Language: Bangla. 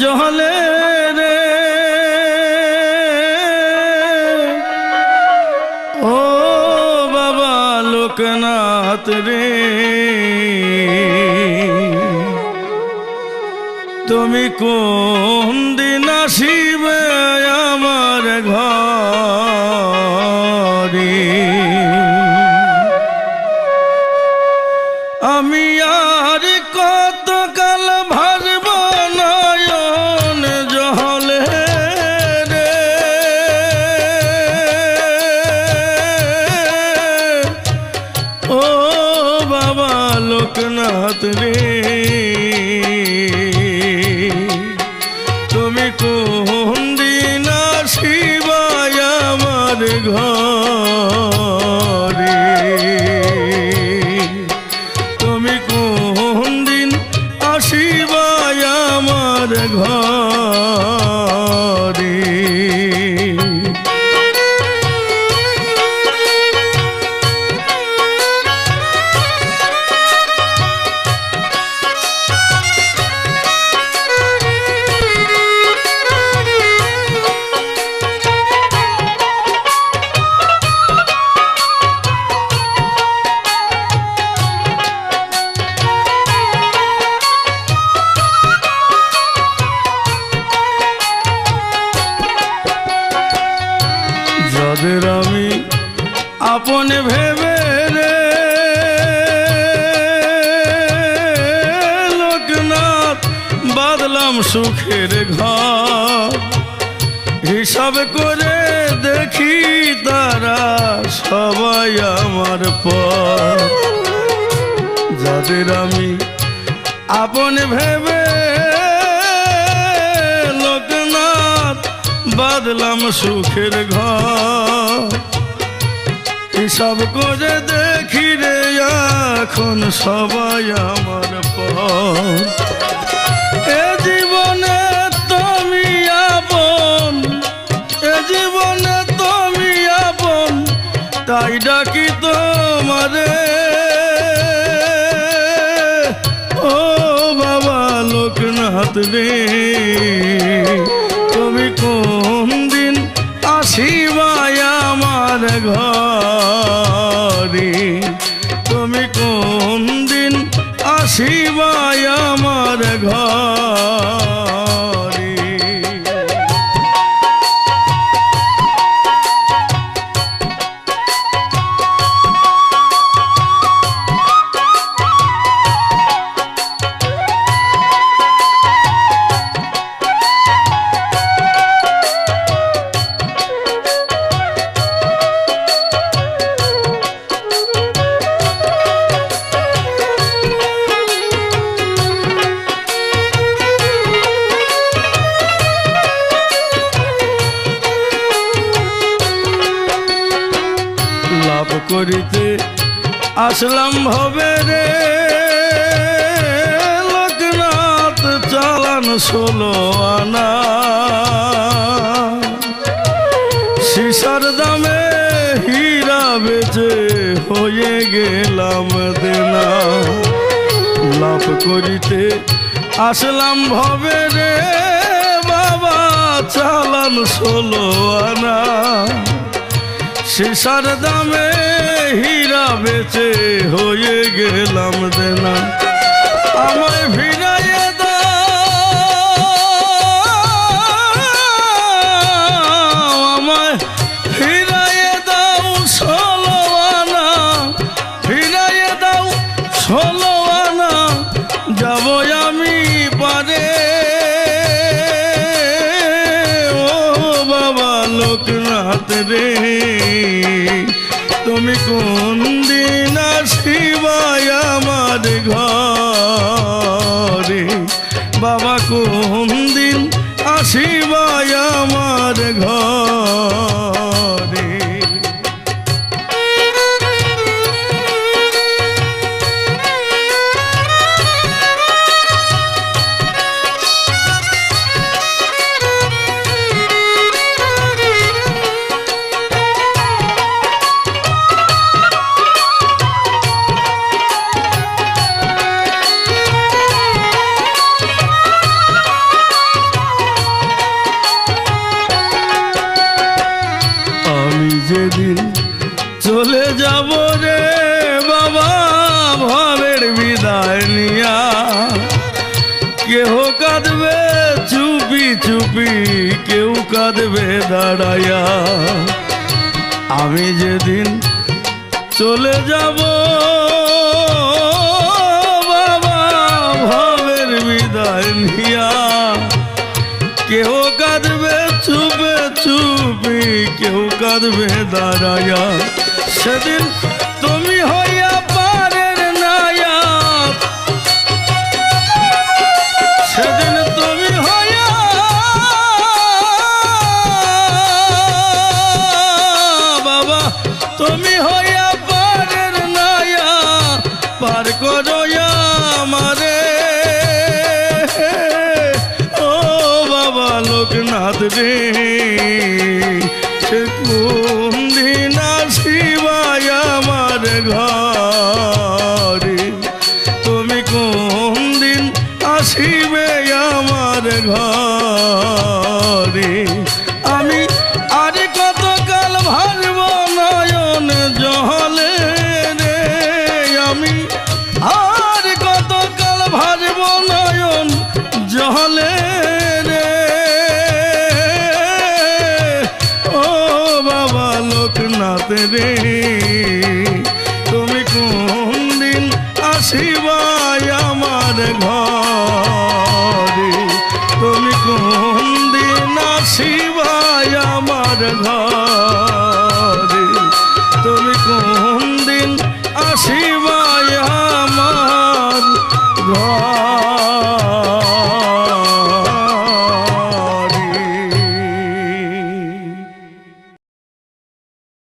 জহলে রে। ও বাবা লোকনাথ রে। তুমি কোন দিন আসিবে আমার ঘরে? আমি আর কত কাল ভারব বাবা লোকনাথ ভেবে রে। লোকনাথ, বাদলাম সুখের ঘর। হিসাব করে দেখি তারা সবাই আমার পর। যাদের আমি আপন ভেবে লোকনাথ, বাদলাম সুখের ঘর। হিসাব করে দেখি রে, এখন সবাই আমার পর এ জীবনে তুমি আপন, এ জীবনে তুমি আপন, তাই ডাকি তোমারে। ও বাবা, লোকনাথ রে আসিবাই আমার ঘরে। তুমি কোন দিন আসিবাই আমার ঘরে? করিতে আসলাম ভবে রে। লোকনাথ চালান ষোলো আনা। সিসার দামে হীরা বেচে হয়ে গেলাম দেনা। লাভ করিতে আসলাম ভবে রে। বাবা চালান ষোলো আনা। সিসার দামে হীরা বেচে হয়ে গেলাম দেনা। আমায় ফিরাইয়ে তুমি কোন দিন আসিবাই আমার ঘরে? বাবা কোন দিন আসিবাই আমার ঘরে? কেহ কাঁদবে, চুপি চুপি, কেউ কাঁদবে দাঁড়াইয়া। আমি যেদিন চলে যাব, বাবা ভাবের বিদায় নিয়া। কেউ কাঁদবে, চুপে, চুপি, কেউ কাঁদবে দাঁড়াইয়া। সেদিন পার করো আমারে। ও বাবা লোকনাথ রে কোন দিন আসিবাই আমার ঘরে।